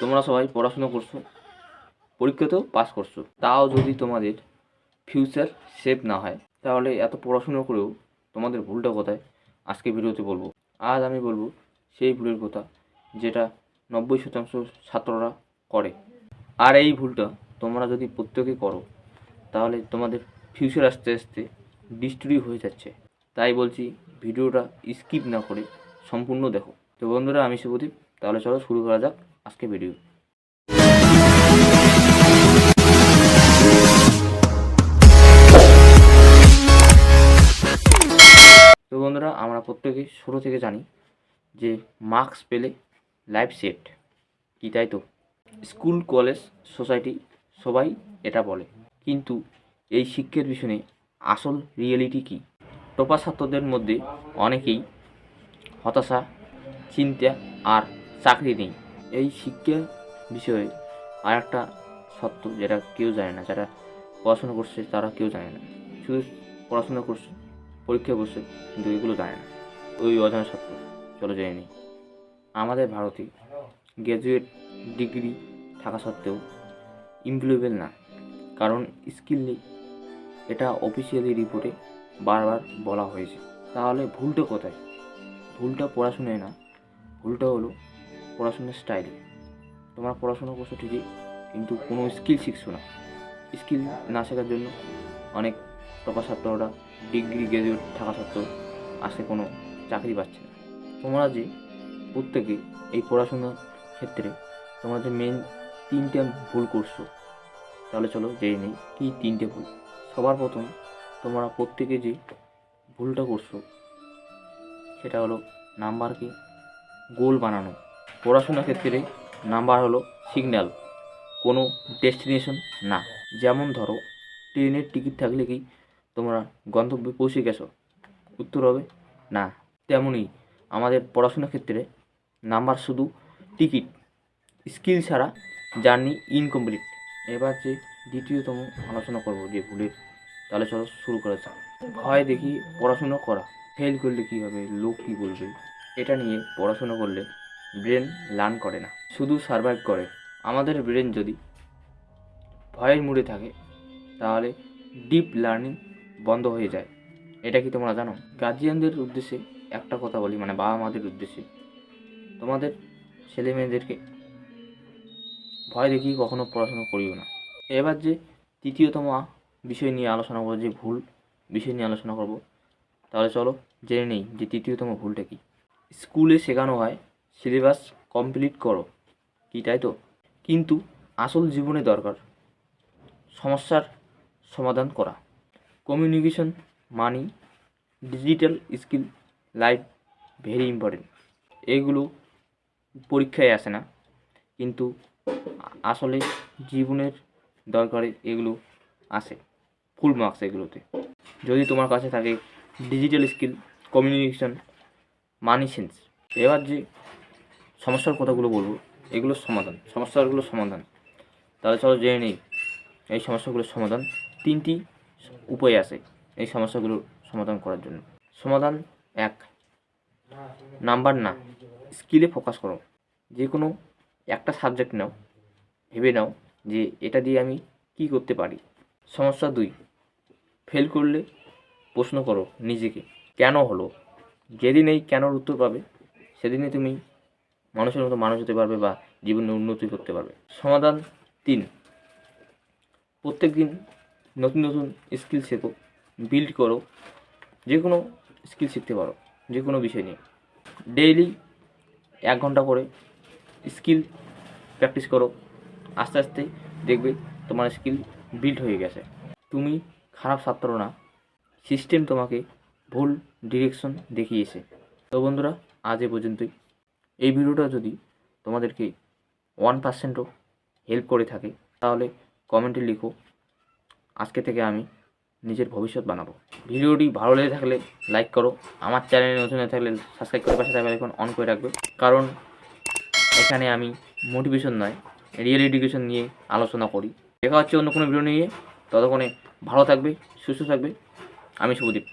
তোমরা সবাই পড়াশুনো করছ, পরীক্ষাতেও পাস করছ। তাও যদি তোমাদের ফিউচার সেভ না হয়, তাহলে এত পড়াশুনো করেও তোমাদের ভুলটা কোথায়? আজকে ভিডিওতে বলব। আজ আমি বলব সেই ভুলের কথা যেটা নব্বই শতাংশ ছাত্ররা করে। আর এই ভুলটা তোমরা যদি প্রত্যেকে করো, তাহলে তোমাদের ফিউচার আস্তে আস্তে ডিস্ট্রি হয়ে যাচ্ছে। তাই বলছি, ভিডিওটা স্কিপ না করে সম্পূর্ণ দেখো। তো বন্ধুরা, আমি শুভদীপ। তাহলে চলো শুরু করা যাক আজকে ভিডিও তো বন্ধুরা, আমরা প্রত্যেকে ছোটো থেকে জানি যে মার্কস পেলে লাইফ সেট কি তাই তো? স্কুল কলেজ সোসাইটি সবাই এটা বলে। কিন্তু এই শিক্ষার পিছনে আসল রিয়েলিটি কী? টোপা ছাত্রদের মধ্যে অনেকেই হতাশা চিন্তা আর চাকরি নেই। এই শিক্ষা বিষয়ে আর একটা সত্য যেটা কেউ জানে না, যারা পড়াশোনা করছে তারা কেউ জানে না। শুধু পড়াশোনা করছে, পরীক্ষা করছে কিন্তু এগুলো জানে না। ওই অজানা সত্য। চলো নিই। আমাদের ভারতে গ্র্যাজুয়েট ডিগ্রি থাকা সত্ত্বেও ইমপ্লয়েবল না, কারণ স্কিল নেই। এটা অফিসিয়ালি রিপোর্টে বারবার বলা হয়েছে। তাহলে ভুলটা কোথায়? ভুলটা পড়াশুনায় না ভুলটা হলো পড়াশোনার স্টাইল তোমরা পড়াশোনা করছ ঠিকই, কিন্তু কোনো স্কিল শিখছো না। স্কিল না শেখার জন্য অনেক টপা ছাত্ররা ডিগ্রি গ্র্যাজুয়েট থাকা সত্ত্বেও আসে কোনো চাকরি পাচ্ছে না। তোমরা যে প্রত্যেকে এই পড়াশোনার ক্ষেত্রে তোমরা যে মেন তিনটে ভুল করছ, তাহলে চলো জেনে নিই কী তিনটে ভুল। সবার প্রথম তোমরা প্রত্যেকে যে ভুলটা করছ, সেটা হলো নাম্বারকে গোল বানানো। পড়াশোনার ক্ষেত্রে নাম্বার হলো সিগন্যাল। কোনো ডেস্টিনেশন না। যেমন ধরো, ট্রেনের টিকিট থাকলে কি তোমরা গন্তব্যে পৌঁছে গেছো? উত্তর হবে, না। তেমনই আমাদের পড়াশোনার ক্ষেত্রে নাম্বার শুধু টিকিট। স্কিল ছাড়া জার্নি ইনকমপ্লিট। এবার যে দ্বিতীয়তম আলোচনা করব যে ভুলের, তাহলে চলো শুরু করা যাক। ভয় দেখি পড়াশোনা করা। ফেল করলে কী হবে? লোক কী বলবে? এটা নিয়ে পড়াশুনো করলে ব্রেন লার্ন করে না। শুধু সার্ভাইভ করে। আমাদের ব্রেন যদি ভয়ের মুডে থাকে, তাহলে ডিপ লার্নিং বন্ধ হয়ে যায়। এটা কি তোমরা জানো? গার্জিয়ানদের উদ্দেশ্যে একটা কথা বলি মানে বাবা মাদের উদ্দেশ্যে। তোমাদের ছেলে মেয়েদেরকে ভয় দেখিয়ে কখনো পড়াশোনা করিও না। এবার যে তৃতীয়তম বিষয় নিয়ে আলোচনা করব, যে ভুল বিষয় নিয়ে আলোচনা করব, তাহলে চলো জেনে নেই যে তৃতীয়তম ভুলটা কি। স্কুলে শেখানো হয়, সিলেবাস কমপ্লিট করো। কি তাই তো? কিন্তু আসল জীবনে দরকার। সমস্যার সমাধান করা। Communication money, digital skill life very important. এগুলো পরীক্ষায় আসে না। কিন্তু আসলে জীবনের দরকারে এগুলো আসে। ফুল মার্কস এগুলোতে। যদি তোমার কাছে থাকে digital skill, communication money sense এবার যে সমস্যার কথাগুলো বলব, এগুলোর সমাধান, সমস্যাগুলোর সমাধান। তাহলে চলো জেনে নেই, এই সমস্যাগুলোর সমাধান। তিনটি উপায় আছে এই সমস্যাগুলোর সমাধান করার জন্য। সমাধান এক। নাম্বার না স্কিলে ফোকাস করো। যে কোনো একটা সাবজেক্ট নাও, ভেবে নাও যে এটা দিয়ে আমি কি করতে পারি। সমস্যা দুই ফেল করলে প্রশ্ন করো নিজেকে, কেন হলো? যেদিন এই কেনর উত্তর পাবে, সেদিনই তুমি মানুষের মতো মানুষ হতে পারবে বা জীবনে উন্নতি করতে পারবে। সমাধান তিন। প্রত্যেক দিন নতুন নতুন স্কিল শেখো বিল্ড করো যে কোনো স্কিল শিখতে পারো যে কোনো বিষয় নিয়ে। ডেইলি এক ঘণ্টা করে স্কিল প্র্যাকটিস করো, আস্তে আস্তে দেখবে তোমার স্কিল বিল্ড হয়ে গেছে। তুমি খারাপ ছাত্র না সিস্টেম তোমাকে ভুল ডিরেকশন দেখিয়েছে। তো বন্ধুরা, আজ এ পর্যন্তই। এই ভিডিওটা যদি তোমাদেরকে ওয়ান পার্সেন্টও হেল্প করে থাকে, তাহলে কমেন্টে লিখো, আজকে থেকে আমি নিজের ভবিষ্যৎ বানাবো। ভিডিওটি ভালো লেগে থাকলে লাইক করো, আমার চ্যানেলে নতুন হয়ে থাকলে সাবস্ক্রাইব করে পাশে থাকলে এখন অন করে রাখবে। কারণ এখানে আমি মোটিভেশন নয় রিয়েল এডুকেশন নিয়ে আলোচনা করি। দেখা হচ্ছে অন্য কোনো ভিডিও নিয়ে। ততক্ষণে ভালো থাকবে, সুস্থ থাকবে। আমি শুভদীপ।